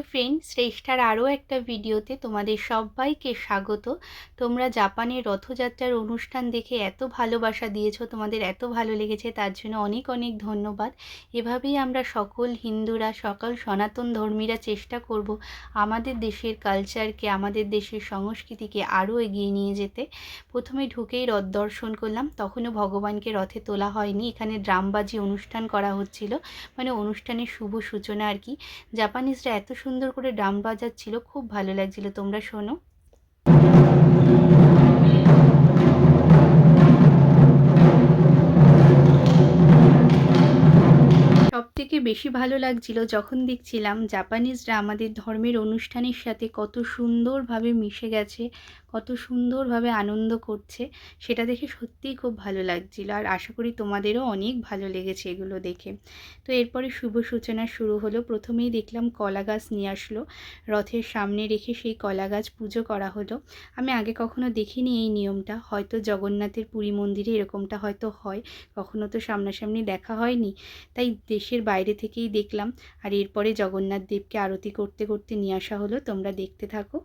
Friend শ্রেষ্ঠার আরও একটা ভিডিওতে তোমাদের সবাইকে স্বাগত। তোমরা জাপানের রথযাত্রার অনুষ্ঠান দেখে এত ভালোবাসা দিয়েছ, তোমাদের এত ভালো লেগেছে, তার জন্য অনেক অনেক ধন্যবাদ। এভাবেই আমরা সকল হিন্দুরা, সকল সনাতন ধর্মীরা চেষ্টা করব আমাদের দেশের কালচারকে আমাদের দেশের সংস্কৃতিকে আরও এগিয়ে নিয়ে যেতে। প্রথমে ঢুকেই রথ দর্শন করলাম, তখনও ভগবানকে রথে তোলা হয়নি। এখানে ড্রামবাজি অনুষ্ঠান করা হচ্ছিল মানে অনুষ্ঠানের শুভ সূচনা আর কি। জাপানিজরা এত সুন্দর করে ড্রাম বাজাচ্ছিল, খুব ভালো লাগছিল, তোমরা শোনো। সবথেকে বেশি ভালো লাগছিল যখন দেখছিলাম জাপানিজরা আমাদের ধর্মের অনুষ্ঠানের সাথে কত সুন্দরভাবে মিশে গেছে কত সুন্দরভাবে আনন্দ করছে, সেটা দেখে সত্যিই খুব ভালো লাগছিল। আর আশা করি তোমাদেরও অনেক ভালো লেগেছে এগুলো দেখে। তো এরপরে শুভ সূচনা শুরু হলো। প্রথমেই দেখলাম কলা গাছ নিয়ে আসলো। রথের সামনে রেখে সেই কলা গাছ পুজো করা হলো। আমি আগে কখনো দেখিনি এই নিয়মটা। হয়তো জগন্নাথের পুরী মন্দিরে এরকমটা হয়তো হয়। কখনো তো সামনাসামনি দেখা হয়নি। তাই দেশের বাইরে থেকেই দেখলাম। আর এরপরে জগন্নাথ দেবকে আরতি করতে করতে নিয়ে আসা হলো। তোমরা দেখতে থাকো।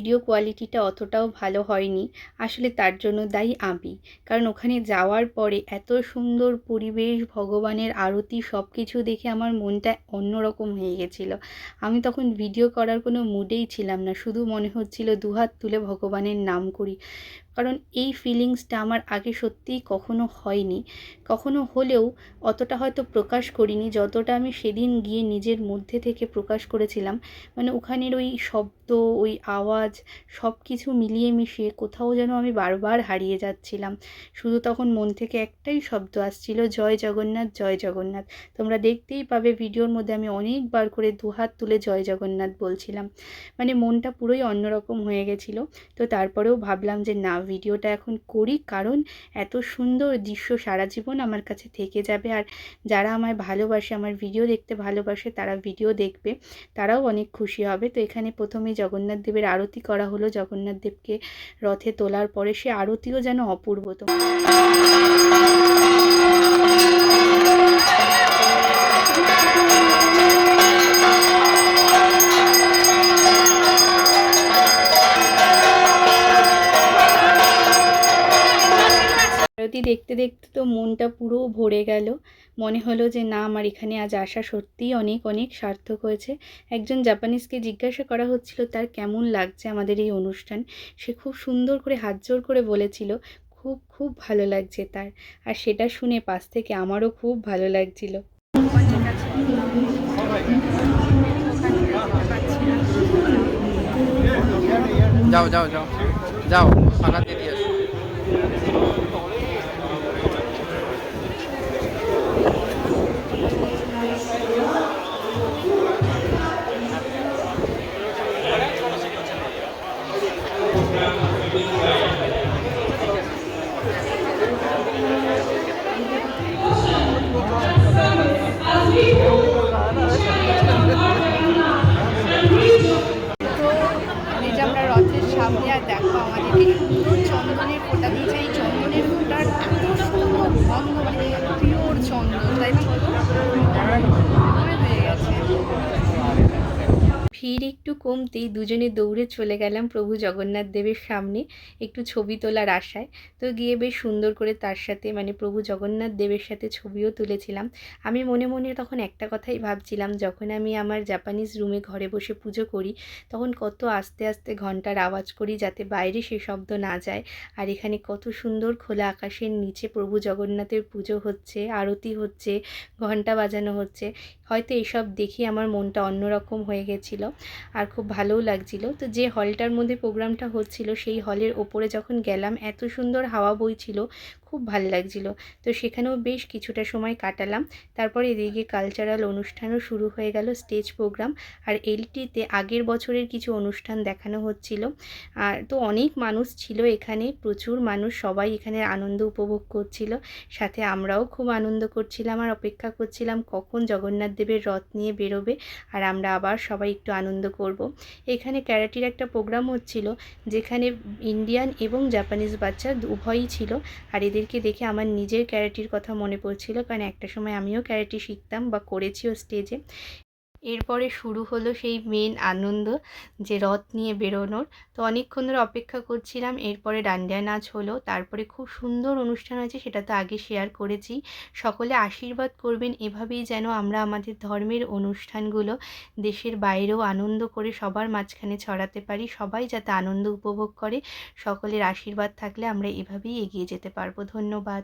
ভিডিও কোয়ালিটিটা অতটাও ভালো হয়নি। আসলে তার জন্য দায়ী আমি। কারণ ওখানে যাওয়ার পরে এত সুন্দর পরিবেশ, ভগবানের আরতি সব কিছু দেখে আমার মনটা অন্যরকম হয়ে গেছিল। আমি তখন ভিডিও করার কোনো মুডেই ছিলাম না। শুধু মনে হচ্ছিল দুহাত তুলে ভগবানের নাম করি। কারণ এই ফিলিংসটা আমার আগে সত্যিই কখনো হয়নি। কখনো হলেও অতটা হয়তো প্রকাশ করিনি। যতটা আমি সেদিন গিয়ে নিজের মধ্যে থেকে প্রকাশ করেছিলাম মানে ওখানের ওই শব্দ, ওই আওয়াজ সব কিছু মিলিয়ে মিশিয়ে কোথাও যেন আমি বারবার হারিয়ে যাচ্ছিলাম। শুধু তখন মন থেকে একটাই শব্দ আসছিল, জয় জগন্নাথ জয় জগন্নাথ। তোমরা দেখতেই পাবে ভিডিওর মধ্যে আমি অনেকবার করে দুহাত তুলে জয় জগন্নাথ বলছিলাম। মানে মনটা পুরোই অন্যরকম হয়ে গেছিল। তো তারপরেও ভাবলাম যে না ভিডিওটা এখন করি। কারণ এত সুন্দর দৃশ্য সারা জীবন আমার কাছে থেকে যাবে। আর যারা আমায় ভালোবাসে, আমার ভিডিও দেখতে ভালোবাসে, তারা ভিডিও দেখবে, তারাও অনেক খুশি হবে। তো এখানে প্রথমে জগন্নাথ দেবের আরতি করা হলো। জগন্নাথ দেবকে রথে তোলার পরে সে আরতিও যেন অপূর্ব। তো আরতি দেখতে দেখতে তো মনটা পুরো ভরে গেল। মনে হলো যে, না, আমার এখানে আজ আসা সত্যিই অনেক অনেক সার্থক হয়েছে। একজন জাপানিজকে জিজ্ঞাসা করা হচ্ছিল, তার কেমন লাগছে আমাদের এই অনুষ্ঠান? সে খুব সুন্দর করে হাত জোর করে বলেছিল, খুব খুব ভালো লাগছে তার। আর সেটা শুনে পাশ থেকে আমারও খুব ভালো লাগছিল। যাও যাও যাও। যাও ফাঁকা দিয়ে ভিড় একটু কমতেই দুজনে দৌড়ে চলে গেলাম প্রভু জগন্নাথ দেবের সামনে একটু ছবি তোলার আশায়। তো গিয়ে বেশ সুন্দর করে তার সাথে মানে প্রভু জগন্নাথ দেবের সাথে ছবিও তুলেছিলাম। আমি মনে মনে তখন একটা কথাই ভাবছিলাম, যখন আমি আমার জাপানিজ রুমে ঘরে বসে পুজো করি, তখন কত আস্তে আস্তে ঘণ্টার আওয়াজ করি যাতে বাইরে সে শব্দ না যায়। আর এখানে কত সুন্দর খোলা আকাশের নিচে প্রভু জগন্নাথের পুজো হচ্ছে, আরতি হচ্ছে ঘণ্টা বাজানো হচ্ছে। হয়তো এসব দেখি আমার মনটা অন্যরকম হয়ে গেছিল আর খুব ভালোও লাগছিল। তো যে হলটার মধ্যে প্রোগ্রামটা হচ্ছিল, সেই হলের ওপরে যখন গেলাম, এত সুন্দর হাওয়া বইছিল খুব ভালো লাগছিল। তো সেখানেও বেশ কিছুটা সময় কাটালাম। তারপর এদিকে কালচারাল অনুষ্ঠানও শুরু হয়ে গেল স্টেজ প্রোগ্রাম আর এলটিতে আগের বছরের কিছু অনুষ্ঠান দেখানো হচ্ছিল। আর তো অনেক মানুষ ছিল এখানে, প্রচুর মানুষ, সবাই এখানে আনন্দ উপভোগ করছিল। সাথে আমরাও খুব আনন্দ করছিলাম আর অপেক্ষা করছিলাম কখন জগন্নাথ দেবের রথ নিয়ে বেরোবে আর আমরা আবার সবাই একটু আনন্দ করব। এখানে ক্যারাটির একটা প্রোগ্রাম হচ্ছিল, যেখানে ইন্ডিয়ান এবং জাপানিজ বাচ্চা উভয়ই ছিল। আর এদেরকে দেখে আমার নিজের ক্যারেটির কথা মনে পড়ছিল, কারণ একটা সময় আমিও ক্যারেটি শিখতাম বা করেছিও স্টেজে এরপরে শুরু হলো সেই মেন আনন্দ যে রথ নিয়ে বেরোনোর। তো অনেকক্ষণ ধরে অপেক্ষা করছিলাম, এরপরে ডান্ডিয়া নাচ হলো, তারপরে খুব সুন্দর অনুষ্ঠান হয়েছে, সেটা তো আগে শেয়ার করেছি। সকলে আশীর্বাদ করবেন, এভাবেই যেন আমরা আমাদের ধর্মের অনুষ্ঠানগুলো দেশের বাইরেও আনন্দ করে সবার মাঝখানে ছড়াতে পারি, সবাই যাতে আনন্দ উপভোগ করে, সকলের আশীর্বাদ থাকলে আমরা এভাবেই এগিয়ে যেতে পারব। ধন্যবাদ।